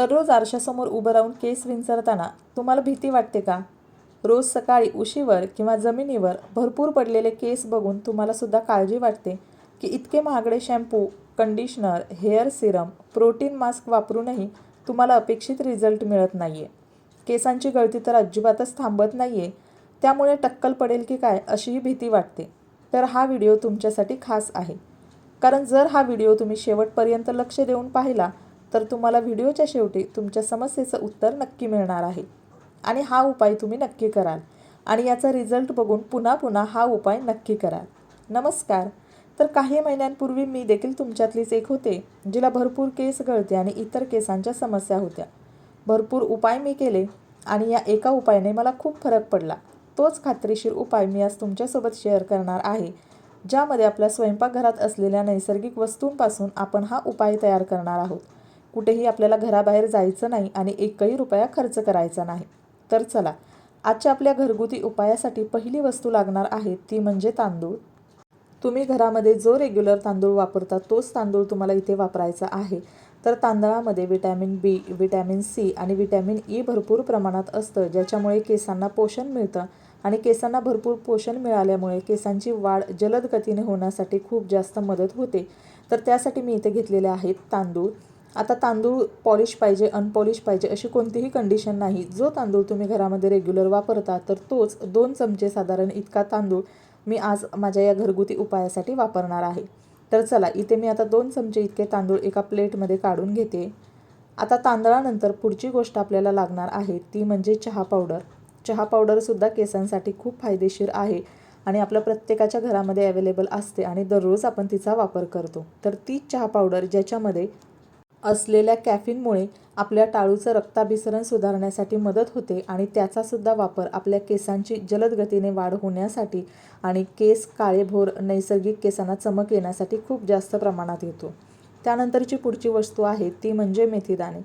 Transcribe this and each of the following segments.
दररोज आरशासमोर उभं राहून केस विंचरताना तुम्हाला भीती वाटते का? रोज सकाळी उशीवर किंवा जमिनीवर भरपूर पडलेले केस बघून तुम्हालासुद्धा काळजी वाटते की इतके महागडे shampoo conditioner hair serum protein mask वापरूनही तुम्हाला अपेक्षित रिझल्ट मिळत नाही आहे केसांची गळती तर अजिबातच थांबत नाही आहे त्यामुळे टक्कल पडेल की काय अशीही भीती वाटते. तर हा व्हिडिओ तुमच्यासाठी खास आहे. कारण जर हा व्हिडिओ तुम्ही शेवटपर्यंत लक्ष देऊन पाहिला तर तुम्हाला व्हिडिओच्या शेवटी तुमच्या समस्येचं उत्तर नक्की मिळणार आहे. आणि हा उपाय तुम्ही नक्की कराल. आणि याचा रिझल्ट बघून पुन्हा पुन्हा हा उपाय नक्की कराल. नमस्कार. तर काही महिन्यांपूर्वी मी देखील तुमच्यातलीच एक होते जिला भरपूर केस गळते आणि इतर केसांच्या समस्या होत्या. भरपूर उपाय मी केले आणि या एका उपायाने मला खूप फरक पडला. तोच खात्रीशीर उपाय मी आज तुमच्यासोबत शेअर करणार आहे ज्यामध्ये आपल्या स्वयंपाकघरात असलेल्या नैसर्गिक वस्तूंपासून आपण हा उपाय तयार करणार आहोत. कुठेही आपल्याला घराबाहेर जायचं नाही आणि एकही रुपया खर्च करायचा नाही. तर चला आजच्या आपल्या घरगुती उपायासाठी पहिली वस्तू लागणार आहे ती म्हणजे तांदूळ. तुम्ही घरामध्ये जो रेग्युलर तांदूळ वापरता तोच तांदूळ तुम्हाला इथे वापरायचा आहे. तर तांदळामध्ये विटॅमिन बी विटॅमिन सी आणि विटॅमिन ई भरपूर प्रमाणात असतं ज्याच्यामुळे केसांना पोषण मिळतं आणि केसांना भरपूर पोषण मिळाल्यामुळे केसांची वाढ जलद गतीने होण्यासाठी खूप जास्त मदत होते. तर त्यासाठी मी इथे घेतलेले आहेत तांदूळ. आता तांदूळ पॉलिश पाहिजे अनपॉलिश पाहिजे अशी कोणतीही कंडिशन नाही. जो तांदूळ तुम्ही घरामध्ये रेग्युलर वापरता तर तोच दोन चमचे साधारण इतका तांदूळ मी आज माझ्या या घरगुती उपायासाठी वापरणार आहे. तर चला इथे मी आता दोन चमचे इतके तांदूळ एका प्लेटमध्ये काढून घेते. आता तांदळानंतर पुढची गोष्ट आपल्याला लागणार आहे ती म्हणजे चहा पावडर. चहा पावडरसुद्धा केसांसाठी खूप फायदेशीर आहे आणि आपल्या प्रत्येकाच्या घरामध्ये अवेलेबल असते आणि दररोज आपण तिचा वापर करतो. तर तीच चहा पावडर ज्याच्यामध्ये असलेल्या कॅफिनमुळे आपल्या टाळूचं रक्ताभिसरण सुधारण्यासाठी मदत होते आणि त्याचासुद्धा वापर आपल्या केसांची जलद गतीने वाढ होण्यासाठी आणि केस काळेभोर नैसर्गिक केसांना चमक येण्यासाठी खूप जास्त प्रमाणात येतो. त्यानंतरची पुढची वस्तू आहे ती म्हणजे मेथीदाणे.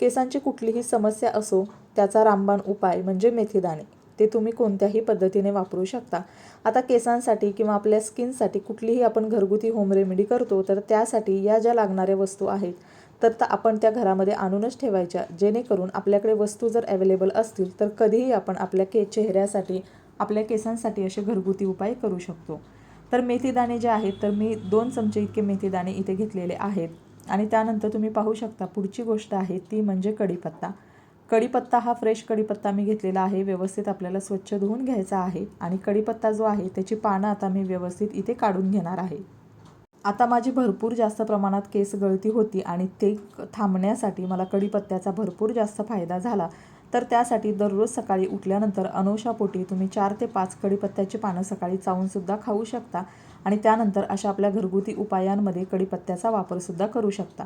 केसांची कुठलीही समस्या असो त्याचा रामबाण उपाय म्हणजे मेथीदाणे. ते तुम्ही कोणत्याही पद्धतीने वापरू शकता. आता केसांसाठी किंवा आपल्या स्किनसाठी कुठलीही आपण घरगुती होम रेमेडी करतो तर त्यासाठी या ज्या लागणाऱ्या वस्तू आहेत तर आपण त्या घरामध्ये आणूनच ठेवायच्या. जेणेकरून आपल्याकडे वस्तू जर अवेलेबल असतील तर कधीही आपण आपल्या के चेहऱ्यासाठी आपल्या केसांसाठी असे घरगुती उपाय करू शकतो. तर मेथीदाणे जे आहेत तर मी दोन चमचे इतके मेथीदाणे इथे घेतलेले आहेत. आणि त्यानंतर तुम्ही पाहू शकता पुढची गोष्ट आहे ती म्हणजे कढीपत्ता. कढीपत्ता हा फ्रेश कढीपत्ता मी घेतलेला आहे व्यवस्थित आपल्याला स्वच्छ धुवून घ्यायचा आहे. आणि कढीपत्ता जो आहे त्याची पानं आता मी व्यवस्थित इथे काढून घेणार आहे. आता माझी भरपूर जास्त प्रमाणात केस गळती होती आणि ते थांबण्यासाठी मला कढीपत्त्याचा भरपूर जास्त फायदा झाला. तर त्यासाठी दररोज सकाळी उठल्यानंतर अनोशापोटी तुम्ही चार ते पाच कढीपत्त्याची पानं सकाळी चावूनसुद्धा खाऊ शकता आणि त्यानंतर अशा आपल्या घरगुती उपायांमध्ये कढीपत्त्याचा वापरसुद्धा करू शकता.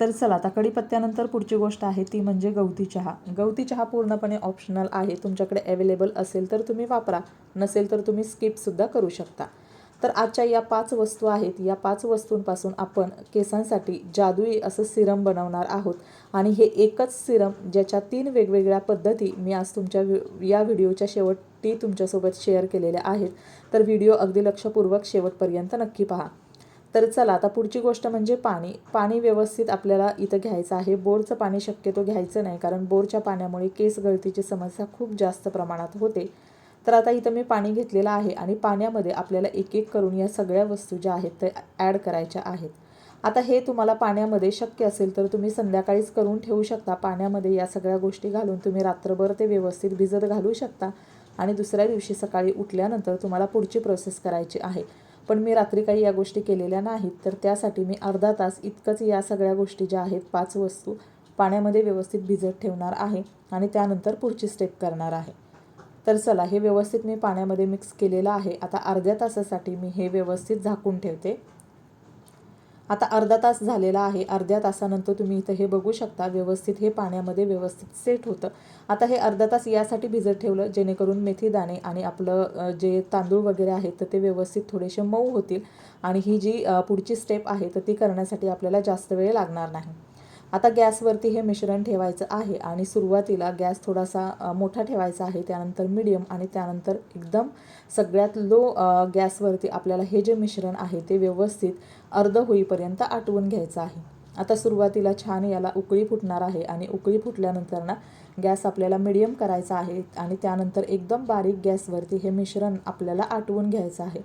तर चला आता कढीपत्त्यानंतर पुढची गोष्ट आहे ती म्हणजे गवती चहा. गवती चहा पूर्णपणे ऑप्शनल आहे तुमच्याकडे अवेलेबल असेल तर तुम्ही वापरा नसेल तर तुम्ही स्किपसुद्धा करू शकता. तर आजच्या या पाच वस्तू आहेत. या पाच वस्तूंपासून आपण केसांसाठी जादुई असं सिरम बनवणार आहोत. आणि हे एकच सिरम ज्याच्या तीन वेगवेगळ्या पद्धती मी आज तुमच्या या व्हिडिओच्या शेवटी तुमच्यासोबत शेअर केलेल्या आहेत. तर व्हिडिओ अगदी लक्षपूर्वक शेवटपर्यंत नक्की पहा. तर चला आता पुढची गोष्ट म्हणजे पाणी. पाणी व्यवस्थित आपल्याला इथं घ्यायचं आहे. बोरचं पाणी शक्यतो घ्यायचं नाही कारण बोरच्या पाण्यामुळे केस गळतीची समस्या खूप जास्त प्रमाणात होते. तर आता इथं मी पाणी घेतलेलं आहे आणि पाण्यामध्ये आपल्याला एक एक करून या सगळ्या वस्तू ज्या आहेत त्या ॲड करायच्या आहेत. आता हे तुम्हाला पाण्यामध्ये शक्य असेल तर तुम्ही संध्याकाळीच करून ठेवू शकता. पाण्यामध्ये या सगळ्या गोष्टी घालून तुम्ही रात्रभर ते व्यवस्थित भिजत घालू शकता आणि दुसऱ्या दिवशी सकाळी उठल्यानंतर तुम्हाला पुढची प्रोसेस करायची आहे. पण मी रात्री काही या गोष्टी केलेल्या नाहीत तर त्यासाठी मी अर्धा तास इतकंच या सगळ्या गोष्टी ज्या आहेत पाच वस्तू पाण्यामध्ये व्यवस्थित भिजत ठेवणार आहे आणि त्यानंतर पुढची स्टेप करणार आहे. तर चला हे व्यवस्थित मी पाण्यामध्ये मिक्स केलेलं आहे. आता अर्ध्या तासासाठी मी हे व्यवस्थित झाकून ठेवते. आता अर्धा तास झालेला आहे. अर्ध्या तासानंतर तुम्ही इथं हे बघू शकता व्यवस्थित हे पाण्यामध्ये व्यवस्थित सेट होतं. आता हे अर्धा तास यासाठी भिजत ठेवलं जेणेकरून मेथी दाणे आणि आपलं जे तांदूळ वगैरे आहेत तर ते व्यवस्थित थोडेसे मऊ होतील. आणि ही जी पुढची स्टेप आहे तर ती करण्यासाठी आपल्याला जास्त वेळ लागणार नाही. आता गॅसवरती हे मिश्रण ठेवायचं आहे आणि सुरुवातीला गॅस थोडासा मोठा ठेवायचा आहे. त्यानंतर मिडियम आणि त्यानंतर एकदम सगळ्यात लो गॅसवरती आपल्याला हे जे मिश्रण आहे ते व्यवस्थित अर्ध होईपर्यंत आटवून घ्यायचं आहे. आता सुरुवातीला छान याला उकळी फुटणार आहे आणि उकळी फुटल्यानंतर ना गॅस आपल्याला मिडियम करायचा आहे आणि त्यानंतर एकदम बारीक गॅसवरती हे मिश्रण आपल्याला आटवून घ्यायचं आहे.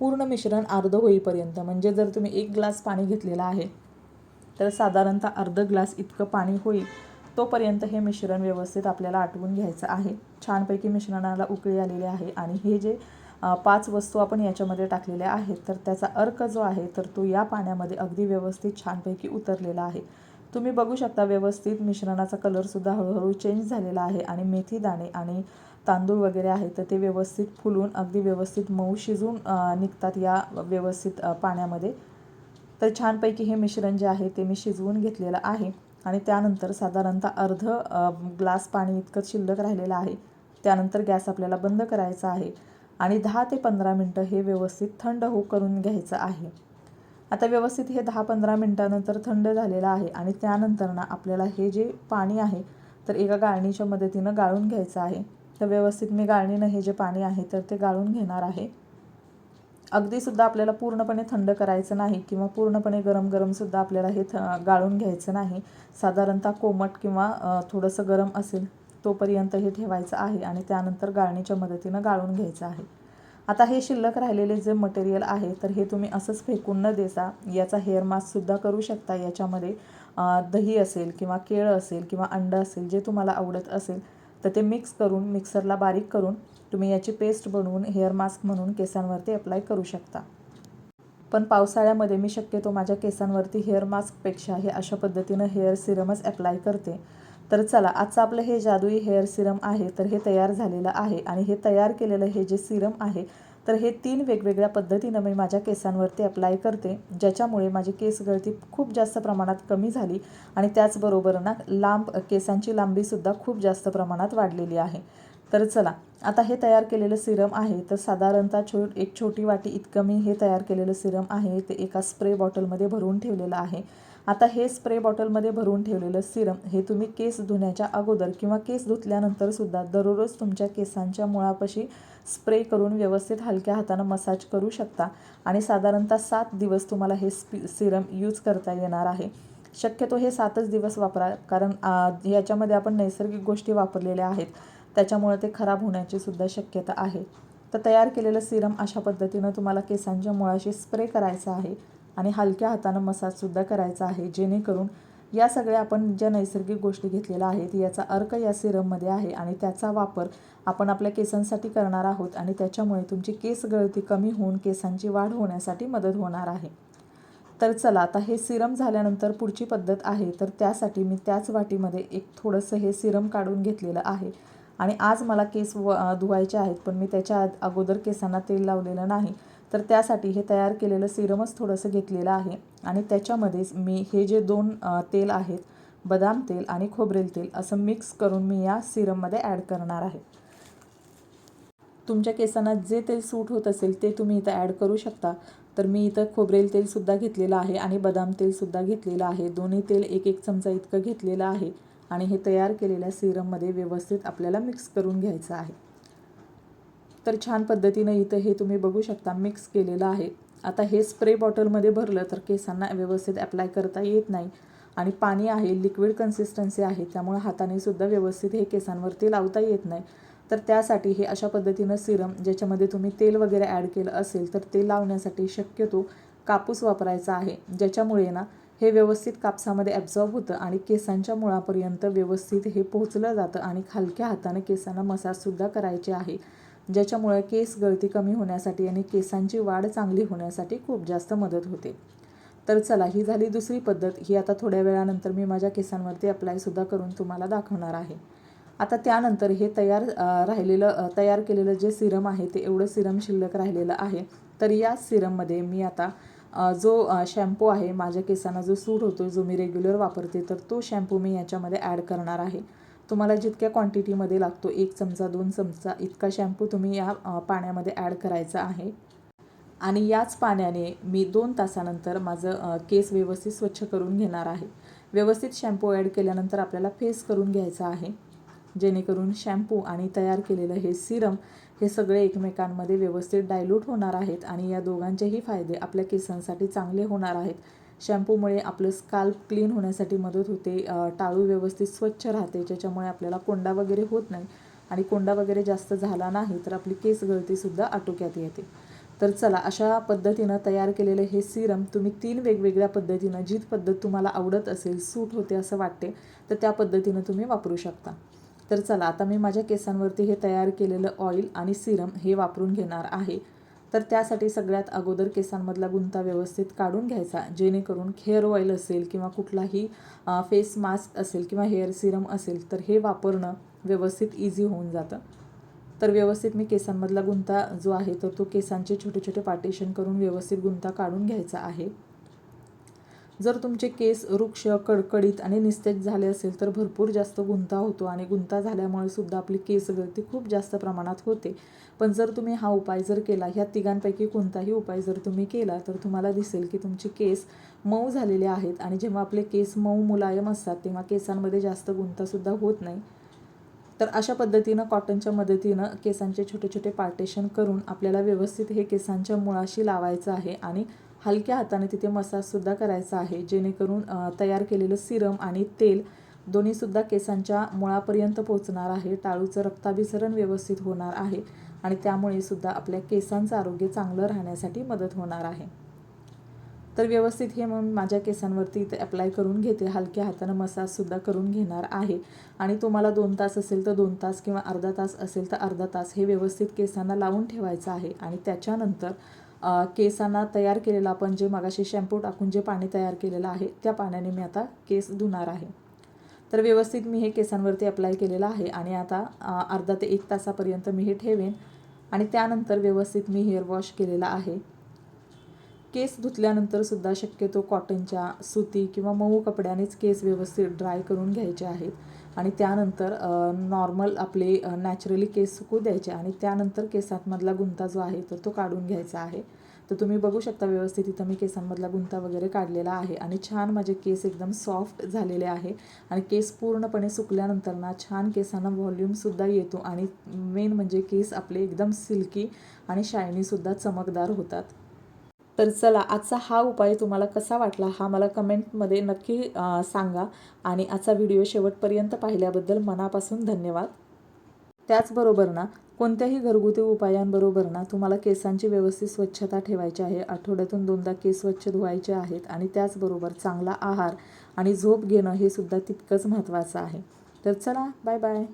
पूर्ण मिश्रण अर्ध होईपर्यंत म्हणजे जर तुम्ही एक ग्लास पाणी घेतलेलं आहे तर साधारणतः अर्ध ग्लास इतकं पाणी होईल तोपर्यंत हे मिश्रण व्यवस्थित आपल्याला आटवून घ्यायचं आहे. छानपैकी मिश्रणाला उकळी आलेली आहे आणि हे जे पाच वस्तू आपण याच्यामध्ये टाकलेल्या आहेत तर त्याचा अर्क जो आहे तर तो या पाण्यामध्ये अगदी व्यवस्थित छानपैकी उतरलेला आहे. तुम्ही बघू शकता व्यवस्थित मिश्रणाचा कलरसुद्धा हळूहळू चेंज झालेला आहे आणि मेथी दाणे आणि तांदूळ वगैरे आहे तर ते व्यवस्थित फुलून अगदी व्यवस्थित मऊ शिजून निघतात या व्यवस्थित पाण्यामध्ये. तर छानपैकी हे मिश्रण जे आहे ते मी शिजवून घेतलेलं आहे. आणि त्यानंतर साधारणतः अर्ध ग्लास पाणी इतकं शिल्लक राहिलेलं आहे. त्यानंतर गॅस आपल्याला बंद करायचा आहे. आणि दहा ते पंधरा मिनटं हे व्यवस्थित थंड हो करून घ्यायचं आहे. आता व्यवस्थित हे दहा पंधरा मिनटानंतर थंड झालेलं आहे. आणि त्यानंतर ना आपल्याला हे जे पाणी आहे तर एका गाळणीच्या मदतीनं गाळून घ्यायचं आहे. तर व्यवस्थित मी गाळणीनं हे जे पाणी आहे तर ते गाळून घेणार आहे. अगदीसुद्धा आपल्याला पूर्णपणे थंड करायचं नाही किंवा पूर्णपणे गरम गरमसुद्धा आपल्याला हे थ गाळून घ्यायचं नाही. साधारणतः कोमट किंवा थोडंसं गरम असेल तोपर्यंत हे ठेवायचं आहे आणि त्यानंतर गाळणीच्या मदतीनं गाळून घ्यायचं आहे. आता हे शिल्लक राहिलेले जे मटेरियल आहे तर हे तुम्ही असंच फेकून न देता याचा हेअर मास्कसुद्धा करू शकता. याच्यामध्ये दही असेल किंवा केळं असेल किंवा अंडं असेल जे तुम्हाला आवडत असेल तर ते मिक्स करून मिक्सरला बारीक करून तुम्ही याची पेस्ट बनवून हेअर मास्क म्हणून केसांवरती अप्लाय करू शकता. पण पावसाळ्यामध्ये मी शक्यतो माझ्या केसांवरती हेअर मास्कपेक्षा हे अशा पद्धतीनं हेअर सिरमच अप्लाय करते. तर चला आजचं आपलं हे जादुई हेअर सिरम आहे तर हे तयार झालेलं आहे आणि हे तयार केलेलं हे जे सिरम आहे तर हे तीन वेगवेगळ्या पद्धतीनं मी माझ्या केसांवरती अप्लाय करते ज्याच्यामुळे माझी केस गळती खूप जास्त प्रमाणात कमी झाली आणि त्याचबरोबर ना लांब केसांची लांबीसुद्धा खूप जास्त प्रमाणात वाढलेली आहे. तर चला आता हे तयार केलेलं सिरम आहे तर साधारणतः छो एक छोटी वाटी इतकं मी हे तयार केलेलं सिरम आहे ते एका स्प्रे बॉटलमध्ये भरून ठेवलेलं आहे. आता हे स्प्रे बॉटलमध्ये भरून ठेवलेलं सिरम हे तुम्ही केस धुण्याच्या अगोदर किंवा केस धुतल्यानंतर सुद्धा दररोज तुमच्या केसांच्या मुळापाशी स्प्रे करून व्यवस्थित हलक्या हातानं मसाज करू शकता आणि साधारणतः सात दिवस तुम्हाला हे स्पी सिरम यूज करता येणार आहे. शक्यतो हे सातच दिवस वापरा कारण याच्यामध्ये आपण नैसर्गिक गोष्टी वापरलेल्या आहेत. त्याच्यामुळे ते खराब होण्याची सुद्धा शक्यता आहे. तर तयार केलेलं सिरम अशा पद्धतीनं तुम्हाला केसांच्या मुळाशी स्प्रे करायचं आहे आणि हलक्या हातानं मसाजसुद्धा करायचा आहे जेणेकरून या सगळ्या आपण ज्या नैसर्गिक गोष्टी घेतलेल्या आहेत याचा अर्क या सिरममध्ये आहे आणि त्याचा वापर आपण आपल्या केसांसाठी करणार आहोत आणि त्याच्यामुळे तुमची केस गळती कमी होऊन केसांची वाढ होण्यासाठी मदत होणार आहे. तर चला आता हे सिरम झाल्यानंतर पुढची पद्धत आहे. तर त्यासाठी मी त्याच वाटीमध्ये एक थोडंसं हे सिरम काढून घेतलेलं आहे. आणि आज मला केस व धुवायचे आहेत पण मी त्याच्या अगोदर केसांना तेल लावलेलं नाही. तर त्यासाठी हे तयार केलेलं सिरमच थोडंसं घेतलेलं आहे. आणि त्याच्यामध्येच मी हे जे दोन तेल आहेत बदाम तेल आणि खोबरेल तेल असं मिक्स करून मी या सिरममध्ये ॲड करणार आहे. तुमच्या केसांना जे तेल सूट होत असेल ते तुम्ही इथं ॲड करू शकता. तर मी इथं खोबरेल तेलसुद्धा घेतलेलं आहे आणि बदाम तेलसुद्धा घेतलेलं आहे. दोन्ही तेल एक एक चमचा इतकं घेतलेलं आहे. आणि हे तयार केलेल्या सिरममध्ये व्यवस्थित आपल्याला मिक्स करून घ्यायचं आहे. तर छान पद्धतीनं इथं हे तुम्ही बघू शकता मिक्स केलेलं आहे. आता हे स्प्रे बॉटलमध्ये भरलं तर केसांना व्यवस्थित अप्लाय करता येत नाही आणि पाणी आहे लिक्विड कन्सिस्टन्सी आहे त्यामुळे हाताने सुद्धा व्यवस्थित हे केसांवरती लावता येत नाही. तर त्यासाठी हे अशा पद्धतीनं सिरम ज्याच्यामध्ये तुम्ही तेल वगैरे ॲड केलं असेल तर ते लावण्यासाठी शक्यतो कापूस वापरायचा आहे ज्याच्यामुळे ना हे व्यवस्थित कापसामध्ये ॲब्झॉर्ब होतं आणि केसांच्या मुळापर्यंत व्यवस्थित हे पोहोचलं जातं आणि खालक्या हाताने केसांना मसाजसुद्धा करायचे आहे ज्याच्यामुळे केस गळती कमी होण्यासाठी आणि केसांची वाढ चांगली होण्यासाठी खूप जास्त मदत होते. तर चला ही झाली दुसरी पद्धत. ही आता थोड्या वेळानंतर मी माझ्या केसांवरती अप्लायसुद्धा करून तुम्हाला दाखवणार आहे. आता त्यानंतर हे तयार राहिलेलं तयार केलेलं जे सिरम आहे ते एवढं सिरम शिल्लक राहिलेलं आहे. तर या सिरममध्ये मी आता जो शॅम्पू आहे माझ्या केसांना जो सूट होतो जो मी रेग्युलर वापरते तर तो शॅम्पू मी याच्यामध्ये ॲड करणार आहे. तुम्हाला जितक्या क्वांटिटीमध्ये लागतो एक चमचा दोन चमचा इतका शॅम्पू तुम्ही या पाण्यामध्ये ॲड करायचा आहे. आणि याच पाण्याने मी दोन तासानंतर माझं केस व्यवस्थित स्वच्छ करून घेणार आहे. व्यवस्थित शॅम्पू ॲड केल्यानंतर आपल्याला फेस करून घ्यायचा आहे. जेणेकरून शॅम्पू आणि तयार केलेलं हे सिरम हे सगळे एकमेकांमध्ये व्यवस्थित डायल्यूट होणार आहेत आणि या दोघांचेही फायदे आपल्या केसांसाठी चांगले होणार आहेत. शॅम्पूमुळे आपलं स्काल्प क्लीन होण्यासाठी मदत होते. टाळू व्यवस्थित स्वच्छ राहते ज्याच्यामुळे आपल्याला कोंडा वगैरे होत नाही. आणि कोंडा वगैरे जास्त झाला नाही तर आपली केस गळतीसुद्धा आटोक्यात येते. तर चला अशा पद्धतीनं तयार केलेलं हे सिरम तुम्ही तीन वेगवेगळ्या पद्धतीनं जी पद्धत तुम्हाला आवडत असेल सूट होते असं वाटते तर त्या पद्धतीनं तुम्ही वापरू शकता. तर चला आता मी माझ्या केसांवरती हे तयार केलेलं ऑइल आणि सिरम हे वापरून घेणार आहे. तर त्यासाठी सगळ्यात अगोदर केसांमधला गुंता व्यवस्थित काढून घ्यायचा जेणेकरून हेअर ऑइल असेल किंवा कुठलाही फेस मास्क असेल किंवा हेअर सिरम असेल तर हे वापरणं व्यवस्थित इझी होऊन जातं. तर व्यवस्थित मी केसांमधला गुंता जो आहे तर तो केसांचे छोटे छोटे पार्टिशन करून व्यवस्थित गुंता काढून घ्यायचा आहे. जर तुमचे केस वृक्ष कडकडीत आणि निस्तेज झाले असेल तर भरपूर जास्त गुंता होतो आणि गुंता झाल्यामुळे सुद्धा आपली केस गळती खूप जास्त प्रमाणात होते. पण जर तुम्ही हा उपाय जर केला ह्या तिघांपैकी कोणताही उपाय जर तुम्ही केला तर तुम्हाला दिसेल की तुमचे केस मऊ झालेले आहेत आणि जेव्हा आपले केस मऊ मुलायम असतात तेव्हा केसांमध्ये जास्त गुंतासुद्धा होत नाही. तर अशा पद्धतीनं कॉटनच्या मदतीनं केसांचे छोटे छोटे पार्टेशन करून आपल्याला व्यवस्थित हे केसांच्या मुळाशी लावायचं आहे आणि हलक्या हाताने तिथे मसाजसुद्धा करायचा आहे जेणेकरून तयार केलेलं सिरम आणि तेल दोन्हीसुद्धा केसांच्या मुळापर्यंत पोचणार आहे. टाळूचं रक्ताभिसरण व्यवस्थित होणार आहे आणि त्यामुळे सुद्धा आपल्या केसांचं आरोग्य चांगलं राहण्यासाठी मदत होणार आहे. तर व्यवस्थित हे मग माझ्या केसांवरती इथे अप्लाय करून घेते. हलक्या हातानं मसाजसुद्धा करून घेणार आहे. आणि तुम्हाला दोन तास असेल तर दोन तास किंवा अर्धा तास असेल तर अर्धा तास हे व्यवस्थित केसांना लावून ठेवायचं आहे. आणि त्याच्यानंतर केसांना तयार केलेलं आपण जे मगाशी शॅम्पू टाकून जे पाणी तयार केलेलं आहे त्या पाण्याने मी आता केस धुणार आहे. तर व्यवस्थित मी हे केसांवरती अप्लाय केलेलं आहे आणि आता अर्धा ते एक तासापर्यंत मी हे ठेवेन आणि त्यानंतर व्यवस्थित मी हेअर वॉश केलेला आहे. केस धुतल्यानंतर सुद्धा शक्यतो कॉटनच्या सुती किंवा मऊ कपड्यानेच केस व्यवस्थित ड्राय करून घ्यायचे आहेत. आणि त्यानंतर नॉर्मल आपले नॅचरली केस सुकू द्यायचे आणि त्यानंतर केसांमधला गुंता जो आहे तर तो काढून घ्यायचा आहे. तर तुम्ही बघू शकता व्यवस्थित इथं मी केसांमधला गुंता वगैरे काढलेला आहे आणि छान माझे केस एकदम सॉफ्ट झालेले आहे. आणि केस पूर्णपणे सुकल्यानंतर ना छान केसांना व्हॉल्यूमसुद्धा येतो आणि मेन म्हणजे केस आपले एकदम सिल्की आणि शायनीसुद्धा चमकदार होतात. तर चला आजचा हा उपाय तुम्हाला कसा वाटला हा मला कमेंटमध्ये नक्की सांगा. आणि आजचा व्हिडिओ शेवटपर्यंत पाहिल्याबद्दल मनापासून धन्यवाद. त्याचबरोबर ना कोणत्याही घरगुती उपायांबरोबर ना तुम्हाला केसांची व्यवस्थित स्वच्छता ठेवायची आहे. आठवड्यातून दोनदा केस स्वच्छ धुवायचे आहेत आणि त्याचबरोबर चांगला आहार आणि झोप घेणं हे सुद्धा तितकंच महत्त्वाचं आहे. तर चला बाय बाय.